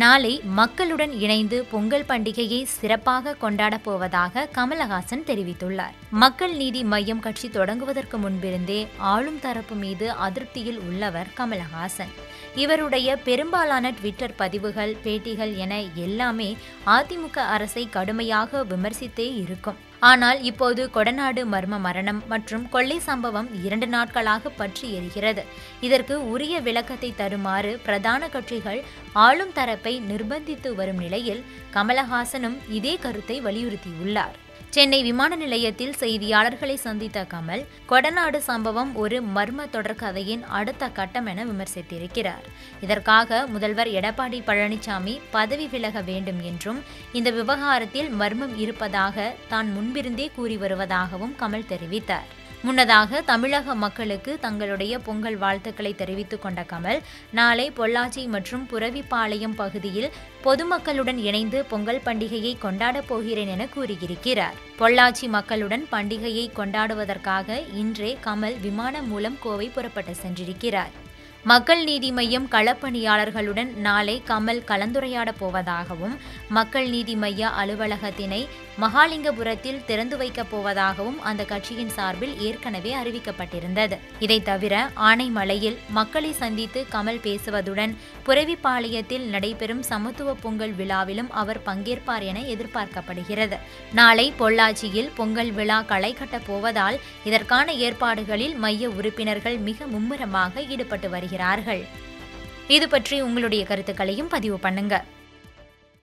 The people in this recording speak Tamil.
நாளை மக்களுடன் இணைந்து பொங்கல் பண்டிகையை சிறப்பாக கொண்டாடப் போவதாக கமலஹாசன் தெரிவித்துள்ளார். மக்கள் நீதி மையம் கட்சி தொடங்குவதற்கு முன்பிருந்தே ஆளும் தரப்பு மீது அதிருப்தியில் உள்ளவர் கமலஹாசன். இவருடைய பெரும்பாலான ட்விட்டர் பதிவுகள் பேட்டிகள் என எல்லாமே அதிமுக அரசை கடுமையாக விமர்சித்தே இருக்கும். ஆனால் இப்போது கொடநாடு மர்ம மரணம் மற்றும் கொள்ளை சம்பவம் இரண்டு நாட்களாக பற்றி எரிகிறது. இதற்கு உரிய விளக்கத்தை தருமாறு பிரதான கட்சிகள் ஆளும் தரப்பை நிர்பந்தித்து வரும் நிலையில் கமலஹாசனும் இதே கருத்தை வலியுறுத்தியுள்ளார். சென்னை விமான நிலையத்தில் செய்தியாளர்களை சந்தித்த கமல் கொடநாடு சம்பவம் ஒரு மர்ம தொடர்கதையின் அடுத்த கட்டம் என விமர்சித்திருக்கிறார். இதற்காக முதல்வர் எடப்பாடி பழனிசாமி பதவி விலக வேண்டும் என்றும் இந்த விவகாரத்தில் மர்மம் இருப்பதாக தான் முன்பிருந்தே கூறி வருவதாகவும் கமல் தெரிவித்தார். முன்னதாக தமிழக மக்களுக்கு தங்களுடைய பொங்கல் வாழ்த்துக்களை தெரிவித்துக் கொண்ட கமல் நாளை பொள்ளாச்சி மற்றும் புரவிப்பாளையம் பகுதியில் பொதுமக்களுடன் இணைந்து பொங்கல் பண்டிகையை கொண்டாடப் போகிறேன் என கூறியிருக்கிறார். பொள்ளாச்சி மக்களுடன் பண்டிகையை கொண்டாடுவதற்காக இன்றே கமல் விமானம் மூலம் கோவை புறப்பட்டு சென்றிருக்கிறார். மக்கள் நீதி மையம் களப்பணியாளர்களுடன் நாளை கமல் கலந்துரையாடப் போவதாகவும் மக்கள் நீதி மைய அலுவலகத்தினை மகாலிங்கபுரத்தில் திறந்து வைக்கப் போவதாகவும் அந்த கட்சியின் சார்பில் ஏற்கனவே அறிவிக்கப்பட்டிருந்தது. இதை தவிர ஆனைமலையில் மக்களை சந்தித்து கமல் பேசுவதுடன் புரவிப்பாளையத்தில் நடைபெறும் சமத்துவ பொங்கல் விழாவிலும் அவர் பங்கேற்பார் என எதிர்பார்க்கப்படுகிறது. நாளை பொள்ளாச்சியில் பொங்கல் விழா களை கட்டப் போவதால் இதற்கான ஏற்பாடுகளில் மைய உறுப்பினர்கள் மிக மும்முரமாக ஈடுபட்டு வருகிறார்கள் இது பற்றி உங்களுடைய கருத்துக்களையும் பதிவு பண்ணுங்க.